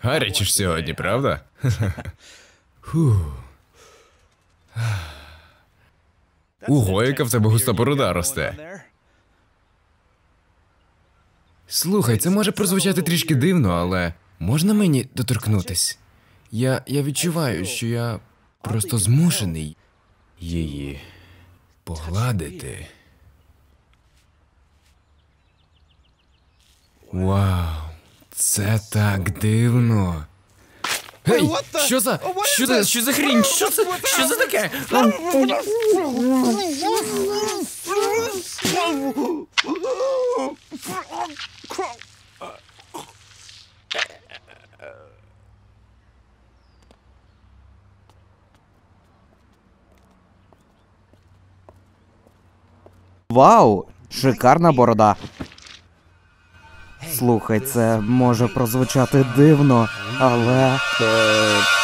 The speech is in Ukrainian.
Гаряче ж сьогодні, правда? Ого, яка в тебе густа борода росте. Слухай, це може прозвучати трішки дивно, але можна мені доторкнутись? Я, я відчуваю, що я просто змушений її погладити. Вау, це так дивно. Гей, що за. Що за, що за хрінь? Що це? Що це таке? Вау! Шикарна борода. Слухай, це може прозвучати дивно, але. Е,